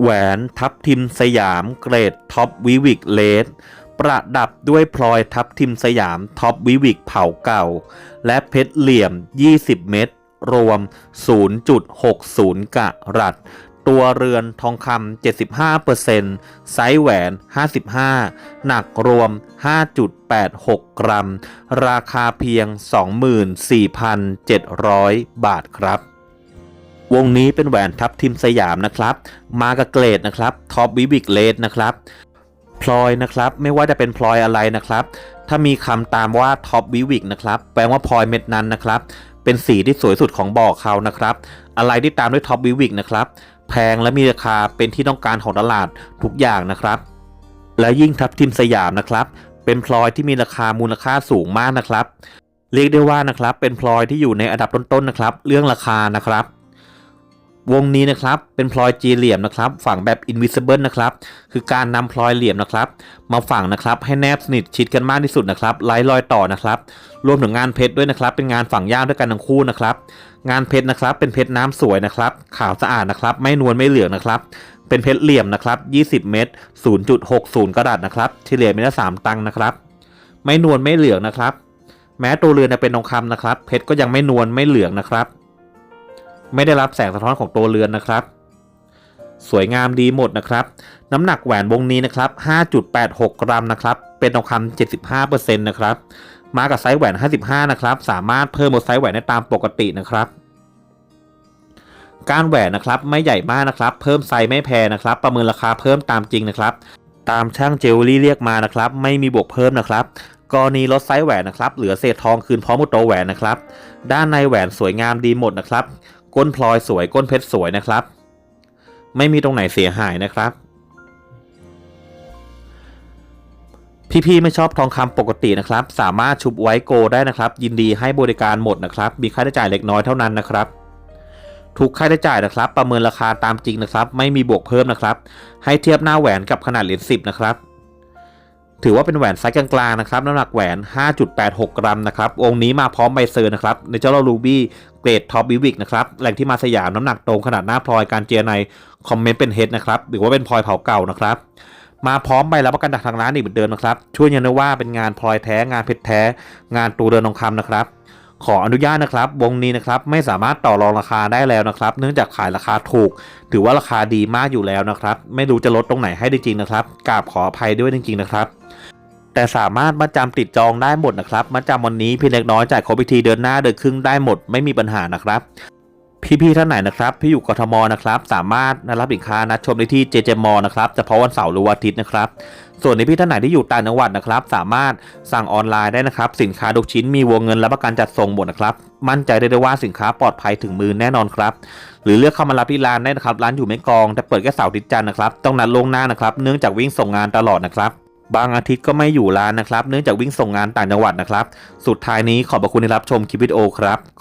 แหวนทับทิมสยามเกรดท็อปวิวิกเลสประดับด้วยพลอยทับทิมสยามท็อปวิวิกเผาเก่า และเพชรเหลี่ยม 20 เม็ดรวม 0.60 กะรัตตัวเรือนทองคำ 75%ไซส์แหวน 55 หนักรวม 5.86 กรัม ราคาเพียง 24,700 บาทครับ วงนี้เป็นแหวนทับทิมสยามนะครับ มากับเกรดนะครับท็อปวิบิกเลสนะครับพลอยนะครับ ไม่ว่าจะเป็นพลอยอะไรนะครับ ถ้ามีคำตามว่าท็อปวิวิกนะครับ แปลว่าพลอยเม็ดนั้นนะครับ เป็นสีที่สวยสุดของบ่อเขานะครับ อะไรที่ตามด้วยท็อปวิวิกนะครับ แพงและมีราคาเป็นที่ต้องการของตลาดทุกอย่างนะครับ และยิ่งทับทิมสยามนะครับ เป็นพลอยที่มีราคามูลค่าสูงมากนะครับ เรียกได้ว่านะครับ เป็นพลอยที่อยู่ในอันดับต้นๆนะครับ เรื่องราคานะครับ วงนี้นะครับเป็นพลอยจีเหลี่ยมนะครับ ฝังแบบ invisible นะครับ คือการนำพลอยเหลี่ยมนะครับ มาฝังนะครับให้แนบสนิทชิดกันมากที่สุดนะครับไร้รอยต่อนะครับ รวมถึงงานเพชรด้วยนะครับ เป็นงานฝังย่างด้วยกันทั้งคู่นะครับ งานเพชรนะครับ เป็นเพชรน้ำสวยนะครับ ขาวสะอาดนะครับ ไม่นวลไม่เหลืองนะครับ เป็นเพชรเหลี่ยมนะครับ 20 เม็ด0.60 กระดาษนะครับเฉลี่ยเม็ดละ3ตังค์นะครับ ไม่นวลไม่เหลืองนะครับ แม้ตัวเรือนจะเป็นทองคำนะครับ เพชรก็ยังไม่นวลไม่เหลืองนะครับ ไม่ได้รับแสงสะท้อนของตัวเรือนนะครับ สวยงามดีหมดนะครับ น้ำหนักแหวนวงนี้นะครับ 5.86 กรัมนะครับ เป็นทองคำ75%นะครับ มากับไซส์แหวน 55 นะครับ สามารถเพิ่มบนไซส์แหวนได้ตามปกตินะครับการแหวนนะครับไม่ใหญ่มากนะครับ เพิ่มไซส์ไม่แพงนะครับ ประเมินราคาเพิ่มตามจริงนะครับ ตามช่างเจลลี่เรียกมานะครับ ไม่มีบวกเพิ่มนะครับกรณีลดไซส์แหวนนะครับ เหลือเศษทองคืนพร้อมกับตัวแหวนนะครับ ด้านในแหวนสวยงามดีหมดนะครับ ก้นพลอยสวยก้นเพชรสวยนะครับ ไม่มีตรงไหนเสียหายนะครับ พี่ๆไม่ชอบทองคำปกตินะครับ สามารถชุบไว้โกได้นะครับ ยินดีให้บริการหมดนะครับ มีค่าใช้จ่ายเล็กน้อยเท่านั้นนะครับทุกค่าใช้จ่ายนะครับ ประเมินราคาตามจริงนะครับ ไม่มีบวกเพิ่มนะครับ ให้เทียบหน้าแหวนกับขนาดเหรียญ10 นะครับ ถือว่าเป็นแหวนไซส์กลางๆนะครับน้ำหนักแหวน 5.86 กรัมนะครับองค์นี้มาพร้อมใบเซอร์นะครับในเจ้าลูบี้เกรดท็อปบิวิกนะครับแหล่งที่มาสยามน้ำหนักตรงขนาดหน้าพลอยการเจียในคอมเมนต์เป็นเฮดนะครับหรือว่าเป็นพลอยเผาเก่านะครับมาพร้อมใบรับประกันจากทางร้านอีกเหมือนเดิมนะครับช่วยยันได้ว่าเป็นงานพลอยแท้งานเพชรแท้ งานตูเรือนทองคำนะครับ ขออนุญาตนะครับ วงนี้นะครับไม่สามารถต่อรองราคาได้แล้วนะครับ เนื่องจากขายราคาถูก ถือว่าราคาดีมากอยู่แล้วนะครับ ไม่รู้จะลดตรงไหนให้ได้จริงนะครับกราบขออภัยด้วยจริงๆนะครับแต่สามารถมาจำติดจองได้หมดนะครับ มาจำวันนี้เพียงเล็กน้อยจ่ายครบพิธีเดินหน้าเดือนครึ่งได้หมดไม่มีปัญหานะครับ พี่ๆท่านไหนนะครับที่อยู่กทมนะครับสามารถนัดรับสินค้านัดชมได้ที่เจเจมอนะครับเฉพาะวันเสาร์หรือวันอาทิตย์นะครับ ส่วนในพี่ท่านไหนที่อยู่ต่างจังหวัดนะครับ สามารถสั่งออนไลน์ได้นะครับ สินค้าทุกชิ้นมีวงเงินรับประกันจัดส่งหมดนะครับ มั่นใจได้เลยว่าสินค้าปลอดภัยถึงมือแน่นอนครับ หรือเลือกเข้ามารับที่ร้านได้นะครับร้านอยู่ไม่กองแต่เปิดแค่เสาร์อาทิตย์จันทร์นะครับต้องนัดล่วงหน้านะครับ เนื่องจากวิ่งส่งงานตลอดนะครับบางอาทิตย์ก็ไม่อยู่ร้านนะครับ เนื่องจากวิ่งส่งงานต่างจังหวัดนะครับ สุดท้ายนี้ขอบพระคุณที่รับชมคลิปวิดีโอครับ